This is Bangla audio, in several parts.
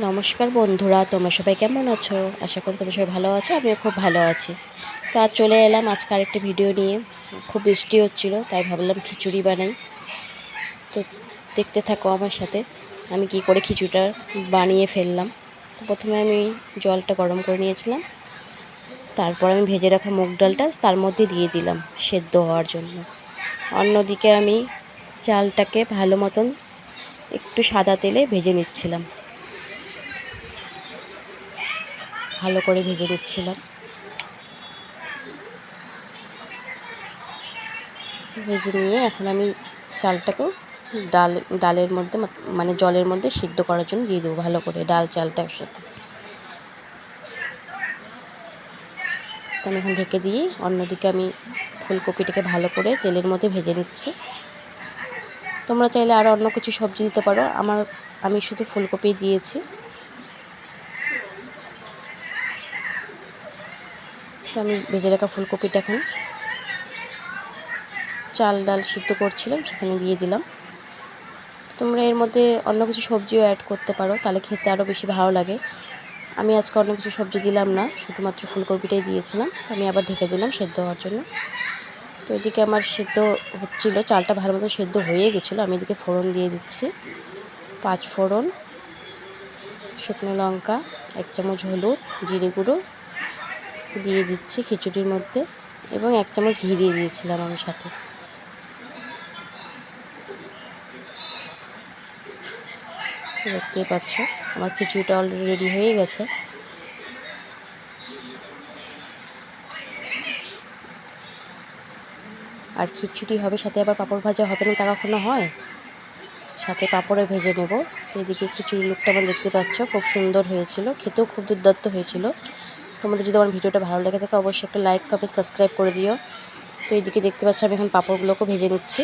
নমস্কার বন্ধুরা, তোমরা সবাই কেমন আছো? আশা করি তোমরা সবাই ভালো আছো, আমিও খুব ভালো আছি। তো আজ চলে এলাম আজকে আরেকটি ভিডিও নিয়ে। খুব বৃষ্টি হচ্ছিল, তাই ভাবলাম খিচুড়ি বানাই। তো দেখতে থাকো আমার সাথে, আমি কি করে খিচুড়িটা বানিয়ে ফেললাম। তো প্রথমে আমি জলটা গরম করে নিয়েছিলাম। তারপর আমি ভেজে রাখা মুগ ডালটা তার মধ্যে দিয়ে দিলাম সেদ্ধ হওয়ার জন্য। অন্যদিকে আমি চালটাকে ভালো মতন একটু সাদা তেলে ভেজে নিচ্ছিলাম। ভালো করে ভেজে নিচ্ছিলাম ভেজে নিয়ে এখন আমি চালটাকে ডাল, ডালের মধ্যে মানে জলের মধ্যে সিদ্ধ করার জন্য দিয়ে দেবো ভালো করে ডাল চালটা একসাথে। তো আমি এখন ঢেকে দিয়ে অন্যদিকে আমি ফুলকপিটাকে ভালো করে তেলের মধ্যে ভেজে নিচ্ছি। তোমরা চাইলে আরও অন্য কিছু সবজি দিতে পারো। আমার, আমি শুধু ফুলকপি দিয়েছি। তো আমি ভেজে রাখা ফুলকপিটা এখন চাল ডাল সিদ্ধ করছিলাম, সেখানে দিয়ে দিলাম। তোমরা এর মধ্যে অন্য কিছু সবজিও অ্যাড করতে পারো, তাহলে খেতে আরও বেশি ভালো লাগে। আমি আজকে অন্য কিছু সবজি দিলাম না, শুধুমাত্র ফুলকপিটাই দিয়েছিলাম, তো আমি আবার ঢেকে দিলাম সেদ্ধ হওয়ার জন্য। তো এদিকে আমার সেদ্ধ হচ্ছিল, চালটা ভালো মতো সেদ্ধ হয়ে গেছিল, আমি এদিকে ফোড়ন দিয়ে দিচ্ছি। পাঁচ ফোড়ন, শুকনো লঙ্কা, এক চামচ হলুদ, জিরে গুঁড়ো দিয়ে দিচ্ছি খিচুড়ির মধ্যে এবং এক চামচ ঘি দিয়ে দিয়েছিলাম আমি সাথে। দেখতেই পাচ্ছ, আমার খিচুড়িটা অলরেডি রেডি হয়ে গেছে। আর খিচুড়ি হবে, সাথে আবার পাঁপড় ভাজা হবে না তা কখনো হয়? সাথে পাঁপড়ে ভেজে নেব। এদিকে খিচুড়ি লুকটা আমার দেখতে পাচ্ছ, খুব সুন্দর হয়েছিল, খেতেও খুব দুর্দান্ত হয়েছিল। তোমাদের যদি আমার ভিডিওটা ভালো লেগে থাকে, অবশ্যই একটা লাইক কমেন্ট সাবস্ক্রাইব করে দিও। তো এইদিকে দেখতে পাচ্ছ আমি এখন পাঁপড়গুলোকেও ভেজে নিচ্ছি।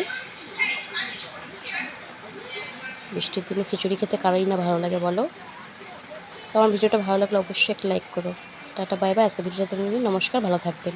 বৃষ্টির দিনে খিচুড়ি খেতে কারোই না ভালো লাগে, বলো। তো আমার ভিডিওটা ভালো লাগলে অবশ্যই একটা লাইক করো। টাটা বাই বাই আজকে ভিডিওটা তুমি নমস্কার, ভালো থাকবেন।